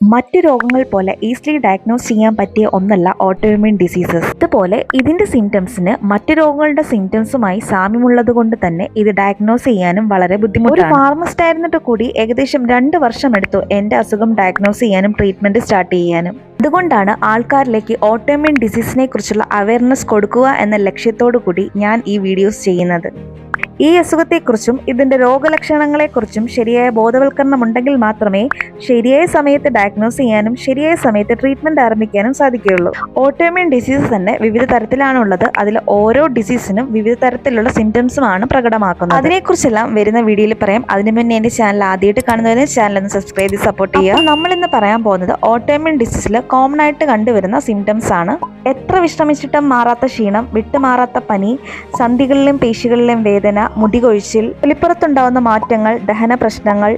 മറ്റു രോഗങ്ങൾ പോലെ ഈസിലി ഡയഗ്നോസ് ചെയ്യാൻ പറ്റിയ ഒന്നല്ല ഓട്ടോഇമ്യൂൺ ഡിസീസസ് ഇതുപോലെ ഇതിന്റെ സിംറ്റംസിന് മറ്റു രോഗങ്ങളുടെ സിംറ്റംസുമായി സാമ്യമുള്ളത് കൊണ്ട് തന്നെ ഇത് ഡയഗ്നോസ് ചെയ്യാനും വളരെ ബുദ്ധിമുട്ടാണ്. ഒരു ഫാർമസ്റ്റ് ആയിരുന്നിട്ട് കൂടി ഏകദേശം രണ്ട് വർഷം എടുത്തു എന്റെ അസുഖം ഡയഗ്നോസ് ചെയ്യാനും ട്രീറ്റ്മെന്റ് സ്റ്റാർട്ട് ചെയ്യാനും. അതുകൊണ്ടാണ് ആൾക്കാരിലേക്ക് ഓട്ടോഇമ്യൂൺ ഡിസീസിനെ കുറിച്ചുള്ള അവയർനെസ് കൊടുക്കുക എന്ന ലക്ഷ്യത്തോടു കൂടി ഞാൻ ഈ വീഡിയോസ് ചെയ്യുന്നത്. ഈ അസുഖത്തെക്കുറിച്ചും ഇതിന്റെ രോഗലക്ഷണങ്ങളെക്കുറിച്ചും ശരിയായ ബോധവൽക്കരണം ഉണ്ടെങ്കിൽ മാത്രമേ ശരിയായ സമയത്ത് ഡയഗ്നോസ് ചെയ്യാനും ശരിയായ സമയത്ത് ട്രീറ്റ്മെന്റ് ആരംഭിക്കാനും സാധിക്കുകയുള്ളൂ. ഓട്ടോമിയൻ ഡിസീസ് തന്നെ വിവിധ തരത്തിലാണുള്ളത്. അതിൽ ഓരോ ഡിസീസിനും വിവിധ തരത്തിലുള്ള സിംറ്റംസുമാണ് പ്രകടമാക്കുന്നത്. അതിനെക്കുറിച്ചെല്ലാം വരുന്ന വീഡിയോയിൽ പറയാം. അതിനു മുന്നേ എന്റെ ചാനൽ ആദ്യമായിട്ട് കാണുന്നവരെ ചാനൽ ഒന്ന് സബ്സ്ക്രൈബ് ചെയ്ത് സപ്പോർട്ട് ചെയ്യുക. നമ്മൾ ഇന്ന് പറയാൻ പോകുന്നത് ഓട്ടോമിയൻ ഡിസീസിൽ കോമൺ ആയിട്ട് കണ്ടുവരുന്ന സിംറ്റംസ് ആണ്. എത്ര വിശ്രമിച്ചിട്ടും മാറാത്ത ക്ഷീണം വിട്ടുമാറാത്ത പനി സന്ധികളിലും പേശികളിലും വേദന മുടികൊഴിച്ചിൽ തൊലിപ്പുറത്തുണ്ടാവുന്ന മാറ്റങ്ങൾ ദഹന പ്രശ്നങ്ങൾ